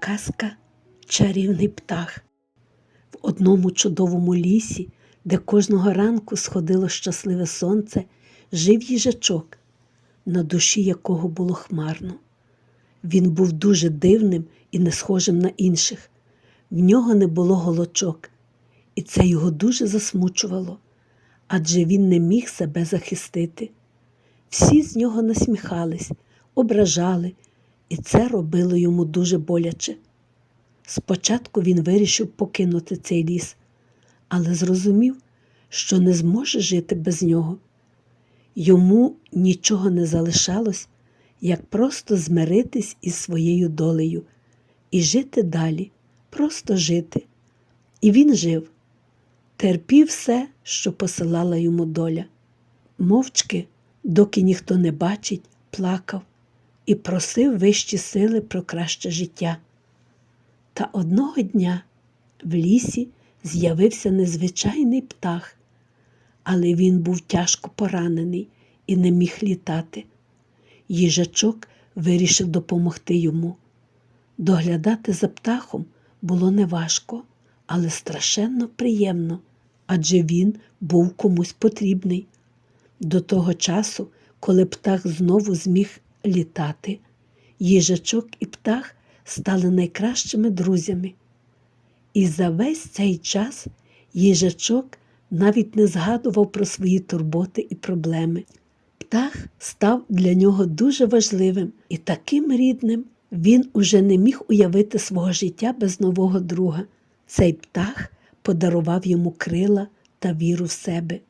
Казка Чарівний птах. В одному чудовому лісі, де кожного ранку сходило щасливе сонце, жив їжачок, на душі якого було хмарно. Він був дуже дивним і не схожим на інших. В нього не було голочок, і це його дуже засмучувало, адже він не міг себе захистити. Всі з нього насміхались, ображали, і це робило йому дуже боляче. Спочатку він вирішив покинути цей ліс, але зрозумів, що не зможе жити без нього. Йому нічого не залишалось, як просто змиритись із своєю долею і жити далі, просто жити. І він жив, терпів все, що посилала йому доля. Мовчки, доки ніхто не бачить, плакав і просив вищі сили про краще життя. Та одного дня в лісі з'явився незвичайний птах, але він був тяжко поранений і не міг літати. Їжачок вирішив допомогти йому. Доглядати за птахом було неважко, але страшенно приємно, адже він був комусь потрібний. До того часу, коли птах знову зміг літати, їжачок і птах стали найкращими друзями. І за весь цей час їжачок навіть не згадував про свої турботи і проблеми. Птах став для нього дуже важливим і таким рідним він уже не міг уявити свого життя без нового друга. Цей птах подарував йому крила та віру в себе.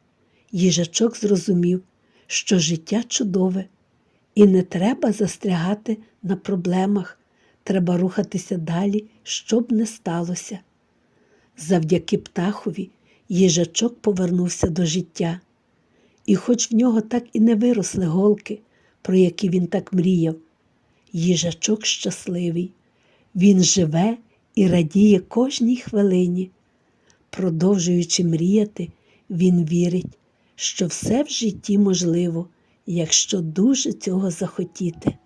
Їжачок зрозумів, що життя чудове, і не треба застрягати на проблемах, треба рухатися далі, що б не сталося. Завдяки птахові їжачок повернувся до життя, і хоч в нього так і не виросли голки, про які він так мріяв, їжачок щасливий, він живе і радіє кожній хвилині. Продовжуючи мріяти, він вірить, що все в житті можливо, якщо дуже цього захотіти.